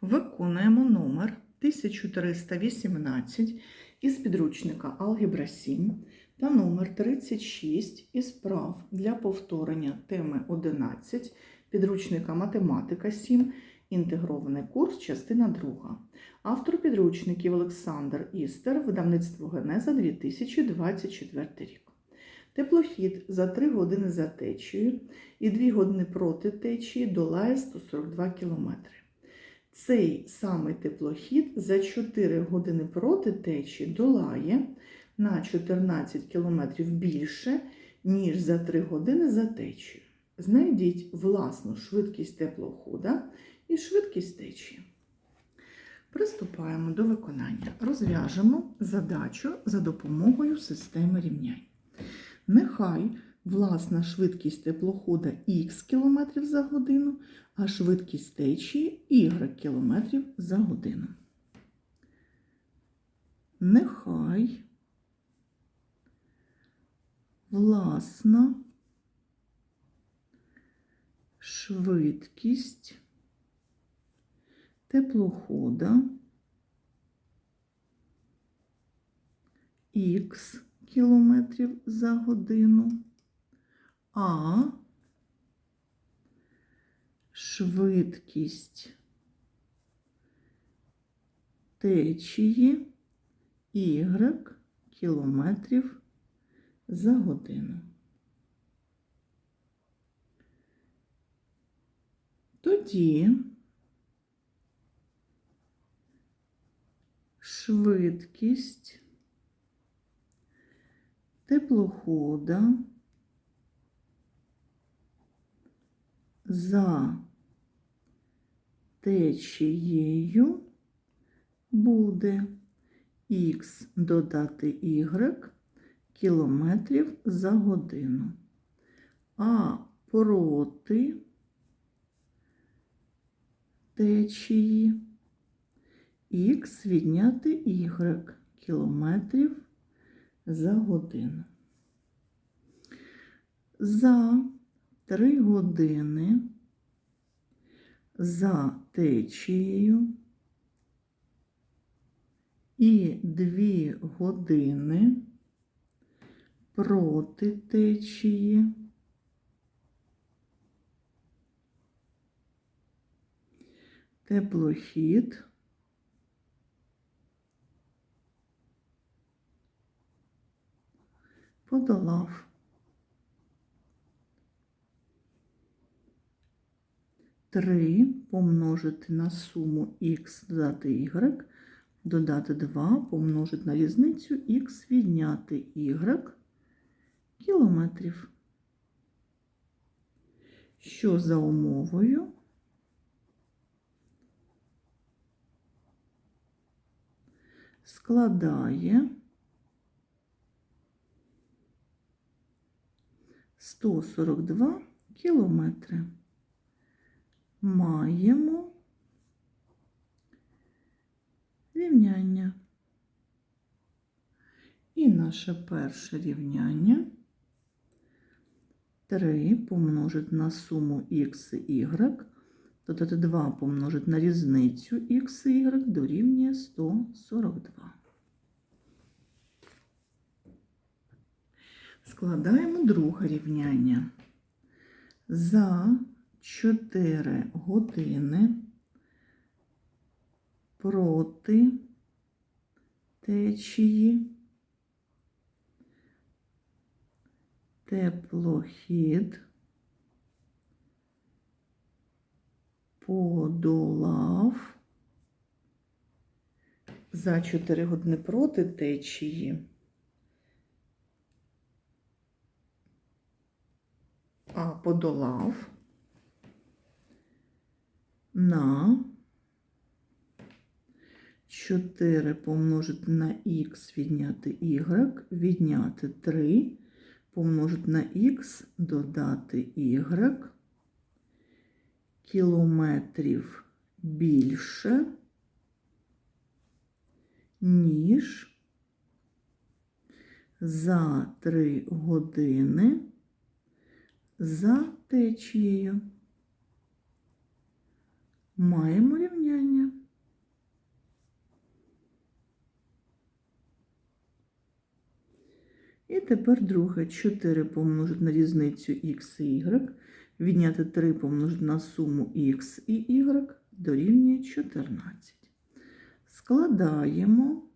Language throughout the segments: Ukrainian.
Виконуємо номер 1318 із підручника Алгебра 7 та номер 36 із прав для повторення теми 11 підручника Математика 7, інтегрований курс, частина 2. Автор підручників Олександр Істер, видавництво Генеза 2024 рік. Теплохід за 3 години за течією і 2 години проти течії долає 142 км. Цей самий теплохід за 4 години проти течії долає на 14 км більше, ніж за 3 години за течією. Знайдіть власну швидкість теплохода і швидкість течії. Приступаємо до виконання. Розв'яжемо задачу за допомогою системи рівнянь. Нехай власна швидкість теплохода х км за годину, а швидкість течії y км за годину. Нехай власна швидкість теплохода х кілометрів за годину, а швидкість течії y кілометрів за годину. Тоді швидкість теплохода за течією буде х додати y кілометрів за годину, а проти течії х відняти y кілометрів за годину. За 3 години за течією і 2 години проти течії теплохід подолав. Три помножити на суму х додати y, додати 2 помножити на різницю х відняти y кілометрів. Що за умовою? Складає 142 кілометри. Маємо рівняння. І наше перше рівняння 3 помножить на суму х і y, додати 2 помножить на різницю х і y дорівнює 142. Складаємо друге рівняння. За 4 години проти течії теплохід подолав за 4 години проти течії. А подолав на 4 помножити на х відняти y, відняти 3, помножити на х, додати y, кілометрів більше, ніж за 3 години за течією маємо рівняння. І тепер друге 4 помножити на різницю х і y, відняти 3 помножити на суму х і y дорівнює 14. Складаємо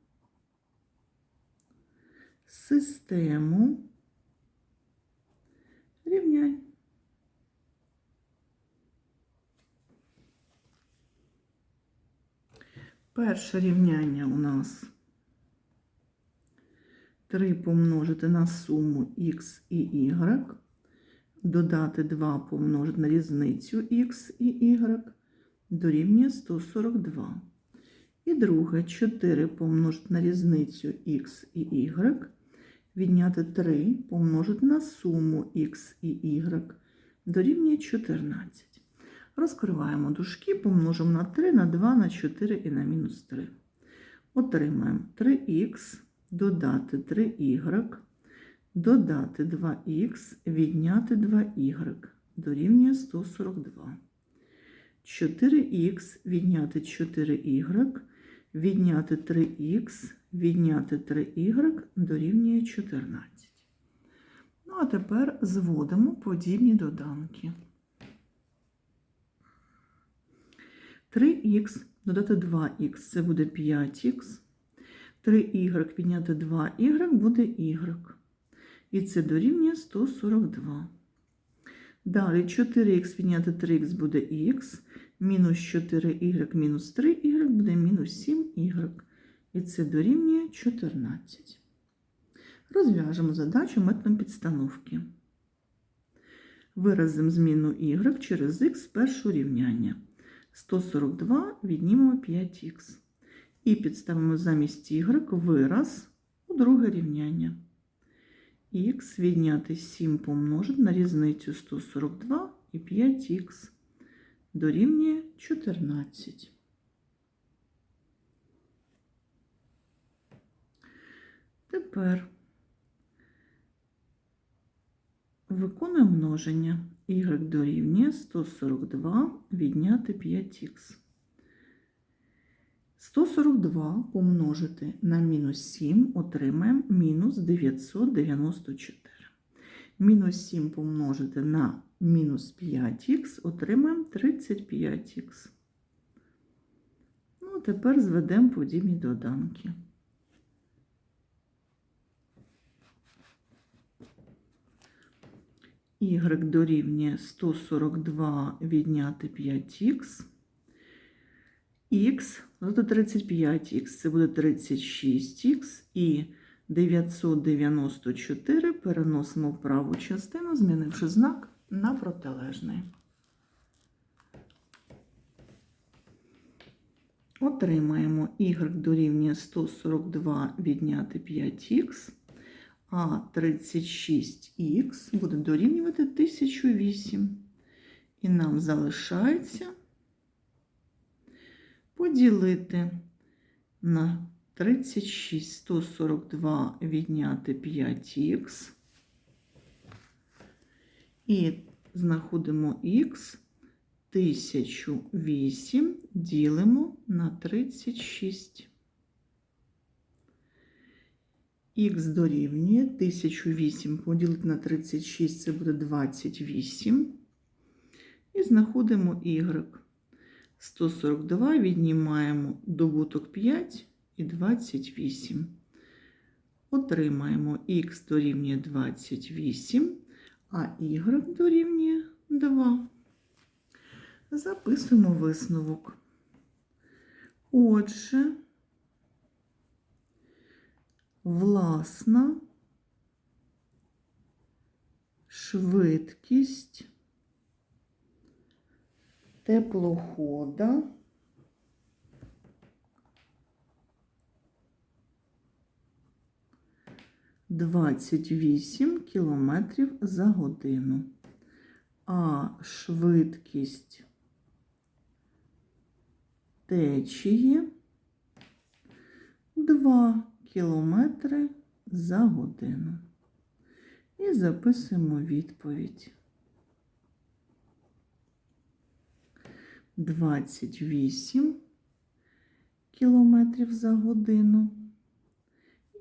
систему рівнянь. Перше рівняння у нас 3 помножити на суму х і y, додати 2 помножити на різницю х і y, дорівнює 142. І друге 4 помножити на різницю х і y, відняти 3 помножити на суму х і y, дорівнює 14. Розкриваємо дужки, помножимо на 3, на 2, на 4 і на мінус 3. Отримаємо 3х, додати 3y, додати 2х, відняти 2y, дорівнює 142. 4х, відняти 4y, відняти 3х, відняти 3y, дорівнює 14. Ну, а тепер зводимо подібні доданки. 3х додати 2х це буде 5х. 3y підняти 2y буде y. І це дорівнює 142. Далі 4х відняти 3х буде х, мінус 4y мінус 3y буде мінус 7y. І це дорівнює 14. Розв'яжемо задачу методом підстановки. Виразимо зміну y через х першого рівняння. 142 віднімемо 5х. І підставимо замість y вираз у друге рівняння. Х відняти 7 помножити на різницю 142 і 5х дорівнює 14. Тепер виконуємо множення. Y дорівнює 142 відняти 5х. 142 помножити на мінус 7 отримаємо мінус 994. Мінус 7 помножити на мінус 5х отримаємо 35х. Ну, тепер зведемо подібні доданки. Y дорівнює 142 відняти 5х. Х додати 35х це буде 36х і 994 переносимо в праву частину, змінивши знак на протилежний. Отримаємо y дорівнює 142 відняти 5х, а 36х буде дорівнювати 1008. І нам залишається поділити на 36, 142 відняти 5х. І знаходимо х 1008 ділимо на 36. Х дорівнює 1008 поділити на 36 це буде 28. І знаходимо y. 142 віднімаємо добуток 5 і 28. Отримаємо х дорівнює 28, а y дорівнює 2. Записуємо висновок. Отже, власна швидкість теплохода Двадцять вісім кілометрів за годину, а швидкість течії 2 кілометри за годину. І записуємо відповідь. 28 кілометрів за годину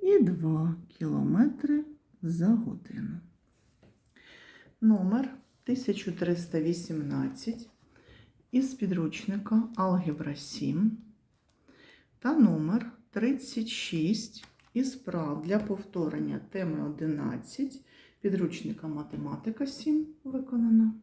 і 2 кілометри за годину. Номер 1318 із підручника Алгебра 7 та номер 36 із прав для повторення теми 11 підручника Математика 7 виконано.